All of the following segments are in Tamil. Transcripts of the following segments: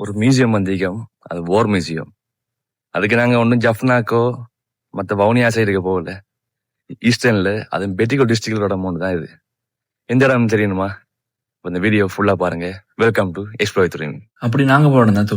ஒரு மியூசியம் வந்திருக்கோம். அது வார் மியூசியம் அதுக்கு நாங்கள் ஒன்றும் ஜஃப்னாக்கோ மற்ற வவுனியா சைடுக்கு போகல. ஈஸ்டர்னில் அது பெட்டிகோ டிஸ்ட்ரிக்டோட அமௌண்ட் தான் இது. எந்த இடம் தெரியணுமா? இந்த வீடியோ ஃபுல்லாக பாருங்கள் வெல்கம் டு எக்ஸ்ப்ளோர் துறையின் அப்படி நாங்க போனோம் தான்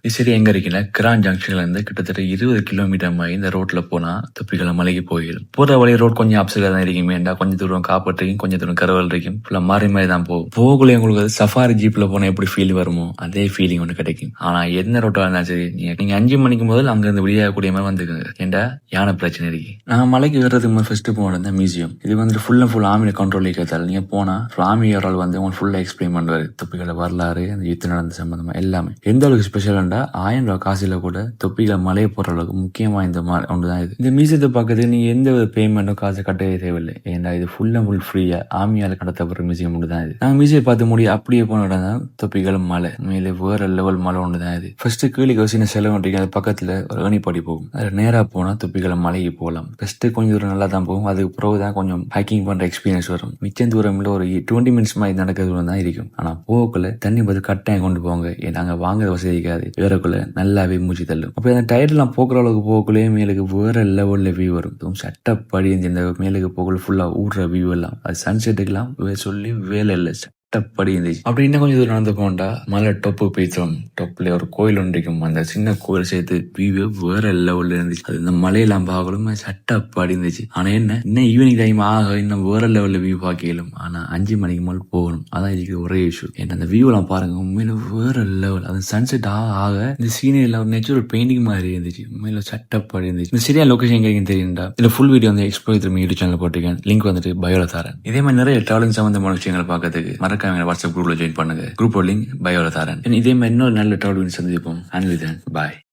இது சரி எங்க இருக்கீங்க கிரான் ஜங்ஷன்ல இருந்து கிட்டத்தட்ட இருபது கிலோமீட்டர் மாதிரி இந்த ரோட்ல போனா தொப்பிகளை மலைக்கு போயிடும். போற வழி ரோட் கொஞ்சம் அப்சைட்ல தான் இருக்குமே ஏன்டா கொஞ்சம் தூரம் காப்பாற்றிருக்கும் கொஞ்சம் தூரம் கரவல் இருக்கும். ஃபுல்லா மாறி மாதிரி தான் போகும். போகல உங்களுக்கு சஃபாரி ஜீப்ல போனா எப்படி ஃபீல் வருமோ அதே ஃபீலிங் ஒன்று கிடைக்கும். ஆனா என்ன ரோட்டா இருந்தா சரி நீங்க- நீங்க அஞ்சு மணிக்கு முதல் அங்க இருந்து வெளியாகக்கூடிய மாதிரி வந்துக்குங்க. ஏன்டா யானை பிரச்சனை இருக்கு. நான் மலைக்கு வர்றதுக்கு முதல் ஃபர்ஸ்ட் போனது மியூசியம் இது வந்து ஃபுல் அண்ட் ஃபுல் ஆமியில கண்ட்ரோல் இருக்கிறதால நீங்க போனா ஆமியோரால் வந்து உங்களுக்கு ஃபுல்லா எக்ஸ்பிளைன் பண்ணுவாரு தொப்பிகளை வரலாறு அந்த யுத்தம் நடந்த சம்பந்தமா எல்லாமே. எந்த அளவுக்கு ஸ்பெஷல்ண்டா ஆயிரம் ரூபாய் காசுல கூட தொப்பிகளை மலையை போற அளவுக்கு முக்கியமா இந்த மாதிரி ஒன்று தான் இது. இந்த மியூசியத்தை பார்க்கறது நீங்க எந்த ஒரு பேமெண்ட்டோ காசு கட்டவே தேவையில்லை. ஏன்னா இது ஃபுல் அண்ட் ஃபுல் ஃப்ரீயா ஆர்மியால கடத்தப்படுற மியூசியம் ஒன்று தான் இது. நாங்க மியூசியம் பார்த்து முடியும் அப்படியே போன இடம் தான் தொப்பிகள் மலை மேலே வேற லெவல் மலை ஒன்று தான் இது. ஃபர்ஸ்ட் கீழே ஒரு சின்ன செலவு ஒன்றிருக்கு. அது பக்கத்துல ஒரு ஏணிப்படி போகும். அது நேரா போனா தொப்பிகளை மலைக்கு போகலாம். ஃபர்ஸ்ட் கொஞ்சம் தூரம் நல்லா தான் போகும். அதுக்கு பிறகு தான் கொஞ்சம் ஹைக்கிங் பண்ற எக்ஸ்பீரியன்ஸ் வரும். மிச்சம் தூரம்ல ஒரு டுவெண்ட்டி மினிட்ஸ் மாதிரி நடக்கிறது தான் இருக்கும். ஆனா போகக்குள்ள தண்ணி பார்த்து கட்டாயம் கொண்டு போங்க. நாங்க வாங்குற வசதி இருக்காது. வேறக்குள்ள நல்லாவே மூச்சு தள்ளும். அப்ப அந்த டயர்லாம் போக்குற அளவுக்கு போகக்குள்ளே மேலுக்கு வேற லெவல்ல வியூ வரும். அதுவும் சட்டப்படி இந்த மேலுக்கு போகல ஃபுல்லா ஊடுற வியூ எல்லாம். அது சன்செட்டுக்கெல்லாம் சொல்லி வேலை இல்லை சட்டப்படி இருந்துச்சு. அப்படி இன்னும் கொஞ்சம் நடந்து போண்டா மலை டொப்பு போய்த்தோம் டொப்ல ஒரு கோயில் ஒன்று இருக்கும். அந்த சின்ன கோயில் சேர்த்து வியூவே வேற லெவல்ல இருந்துச்சு. அது இந்த மலையெல்லாம் பார்க்கலும் சட்டப்படி இருந்துச்சு. ஆனா என்ன? இன்னும் ஈவினிங் டைம் ஆக இன்னும் வேற லெவல்ல வியூ பார்க்கலும் ஆனா அஞ்சு மணிக்கு மேல் போகணும். அதான் இதுக்கு ஒரே இஷ்யூ ஏன்னா அந்த வியூ எல்லாம் பாருங்க உண்மையில வேற லெவல் அது சன்செட் ஆக ஆக இந்த சீனரியில ஒரு நேச்சுரல் பெயிண்டிங் மாதிரி இருந்துச்சு. உண்மையில சட்டப்படி இருந்துச்சு. இந்த சரியா லொகேஷன் எங்க தெரியும்டா இந்த ஃபுல் வீடியோ வந்து எக்ஸ்ப்ளோர் திரும்ப யூடியூப் சேனல் போட்டிருக்கேன். லிங்க் வந்துட்டு பயோல தரேன். இதே மாதிரி நிறைய டிராவலிங் சம்பந்தமான விஷயங்களை பார்க்கறதுக்கு மறக்காம வாட்ஸ்அப் குரூப்ல ஜாயின் பண்ணுங்க. குரூப் லிங்க் பயோல தரேன். இதே மாதிரி இன்னொரு நல்ல டிராவலிங் சந்திப்போம். அண்ட் பாய்